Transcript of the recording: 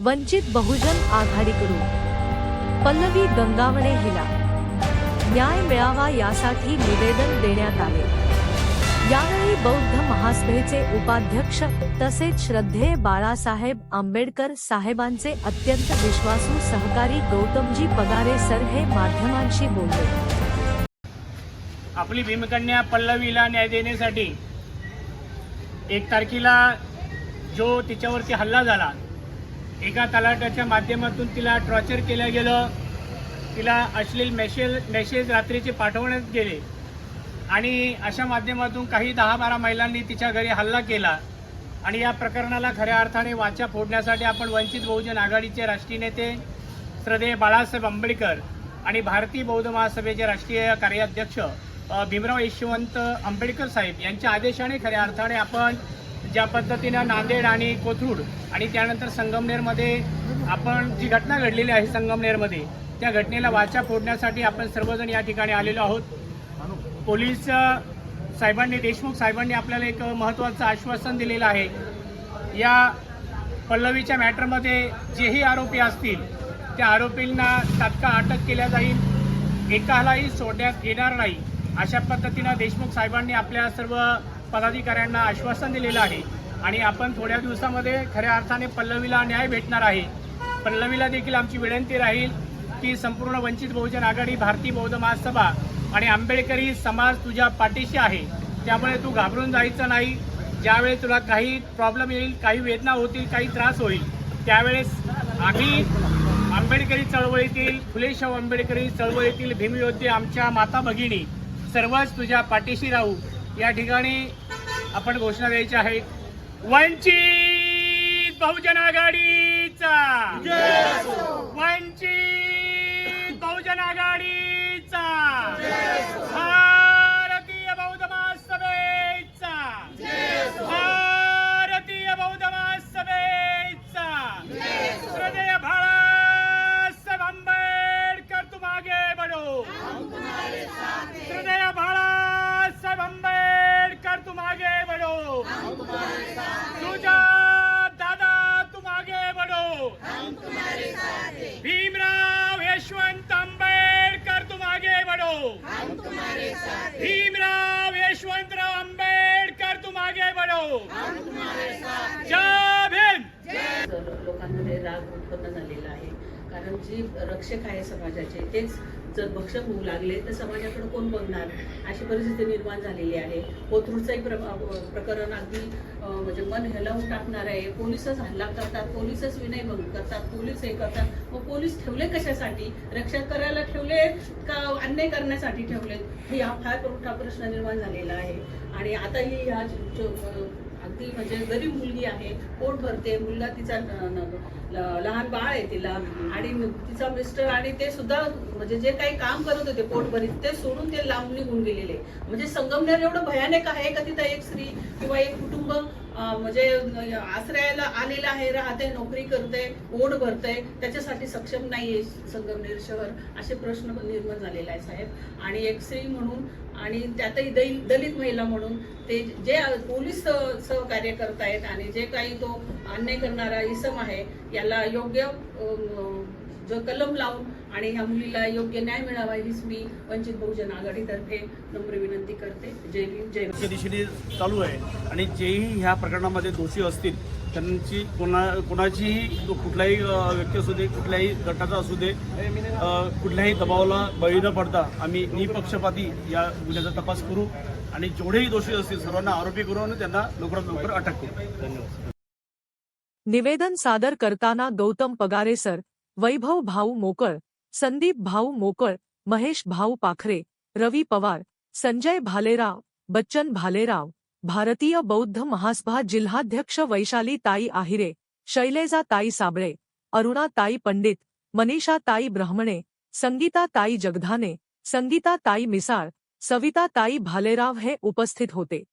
वंचित बहुजन आघाडीकडून. पल्लवी गंगावणे हिला. न्याय मिळावा यासाठी निवेदन देण्यात आले. यावेळी बौद्ध महासभेचे उपाध्यक्ष तसेच श्रद्धेय बाळासाहेब आंबेडकर साहेबांचे अत्यंत विश्वासू सहकारी गौतमजी पगारे सर हे माध्यमांशी बोलले. आपली भीमकन्या पल्लवीला न्याय देण्यासाठी एक तारखेला जो तिच्यावरती हल्ला झाला एका तलाट्याच्या माध्यमातून तिला टॉर्चर केलं गेलं. तिला अश्लील मेसेज मेसेज रात्रीचे पाठवण्यात गेले. आणि अशा माध्यमातून काही दहा बारा महिलांनी तिच्या घरी हल्ला केला. आणि या प्रकरणाला खऱ्या अर्थाने वाचा फोडण्यासाठी आपण वंचित बहुजन आघाडीचे राष्ट्रीय नेते श्रद्धेय बाळासाहेब आंबेडकर आणि भारतीय बौद्ध महासभेचे राष्ट्रीय कार्याध्यक्ष भीमराव यशवंत आंबेडकर साहेब यांच्या आदेशाने खऱ्या अर्थाने आपण ज्या पद्धतीनं नांदेड आणि कोथरूड आणि त्यानंतर संगमनेरमध्ये आपण जी घटना घडलेली आहे संगमनेरमध्ये त्या घटनेला वाचा फोडण्यासाठी आपण सर्वजण या ठिकाणी आलेलो आहोत. पोलीस साहेबांनी देशमुख साहेबांनी आपल्याला एक महत्त्वाचं आश्वासन दिलेलं आहे. या पल्लवीच्या मॅटरमध्ये जेही आरोपी असतील त्या आरोपींना तात्काळ अटक केल्या जाईल. एकालाही सोडण्यात येणार नाही. अशा पद्धतीनं देशमुख साहेबांनी आपल्या सर्व पदाधिकाऱ्यांना आश्वासन दिलेलं आहे. आणि आपण थोड्या दिवसामध्ये खऱ्या अर्थाने पल्लवीला न्याय भेटणार आहे. पल्लवीला देखील आमची विनंती राहील की संपूर्ण वंचित बहुजन आघाडी भारतीय बौद्ध महासभा आणि आंबेडकरी समाज तुझ्या पाठीशी आहे. त्यामुळे तू घाबरून जायचं नाही. ज्यावेळेस तुला काही प्रॉब्लेम येईल काही वेदना होतील काही त्रास होईल त्यावेळेस आम्ही आंबेडकरी चळवळीतील फुलेशाहू आंबेडकरी चळवळीतील भीमयोद्धे आमच्या माता भगिनी सर्वच तुझ्या पाठीशी राहू. या ठिकाणी आपण घोषणा द्यायची आहे. वंचित बहुजन आघाडीचा. वंचित बहुजन आघाडीचा भारतीय बौद्ध महासभेचा भारतीय बौद्ध महासभेचा श्रद्धेय बाळासाहेब आंबेडकर तुम आगे बढ़ो श्रद्धेय बाळासाहेब आंबेडकर तुम आगे बढ़ो सुजात दादा तुम आगे बढ़ो भीमराव यशवंत आंबेडकर तुम आगे बढ़ो भीमराव यशवंतराव आंबेडकर तुम आगे बढ़ो जय भीम जर लोकांमध्ये राग उत्पन्न झालेला आहे. कारण जी रक्षक आहे समाजाचे तेच जर भक्षक होऊ लागले तर समाजाकडे कोण बघणार? अशी परिस्थिती निर्माण झालेली आहे. कोथरूडचंही एक प्र प्रकरण अगदी म्हणजे मन हेलावून टाकणार आहे. पोलिसच हल्ला करतात पोलिसच विनयभंग करतात पोलीस हे करतात. मग पोलीस ठेवले कशासाठी? रक्षक करायला ठेवले का अन्याय करण्यासाठी ठेवलेत? हे हा फार मोठा प्रश्न निर्माण झालेला आहे. आणि आता ही ह्या अगदी म्हणजे गरीब मुलगी आहे पोट भरते मुलगा तिचा लहान बाळ आहे तिला आणि तिचा मिस्टर आणि ते सुद्धा म्हणजे जे काही काम करत होते पोट भरीत ते सोडून ते लांब निघून गेलेले. म्हणजे संगमनेर एवढं भयानक आहे का तिथं एक स्त्री किंवा एक कुटुंब म्हणजे आश्रयाला आलेलं आहे राहते नोकरी करते ओढ भरते त्याच्यासाठी सक्षम नाहीये संगमनेर शहर असे प्रश्न निर्माण झालेले आहे साहेब. आणि एक स्त्री म्हणून आणि त्यातही दै- दलित महिला म्हणून ते जे पोलीस सहकार्य करतायत आणि जे काही तो अन्याय करणारा इसम आहे याला योग्य जो कलम लावून आणि ह्या मुलीला योग्य न्याय मिळावा हीच मी वंचित बहुजन आघाडीतर्फे नम्र विनंती करते. जय भीम जय दिशेने चालू आहे आणि जेही ह्या प्रकरणामध्ये दोषी असतील त्यांची कोणा कोणाचीही कुठलाही व्यक्ती असू दे कुठल्याही गटाचा असू दे कुठल्याही दबावाला बळी न पडता आम्ही निपक्षपाती या गुन्ह्याचा तपास करू आणि जेवढेही दोषी असतील सर्वांना आरोपी करू आणि त्यांना लवकरात लवकर अटक करू. धन्यवाद. निवेदन सादर करताना गौतम पगारे सर वैभव भाऊ मोकळ संदीप भाऊ मोकळ महेश भाऊ पाखरे, रवी पवार, संजय भालेराव, बच्चन भालेराव, भारतीय बौद्ध महासभा जिल्हाध्यक्ष वैशाली ताई आहिरे, शैलेजा ताई साबळे, अरुणा ताई पंडित, मनीषा ताई ब्राह्मणे, संगीता ताई जगधाने, संगीता ताई मिसाळ, सविता ताई भालेराव हे उपस्थित होते.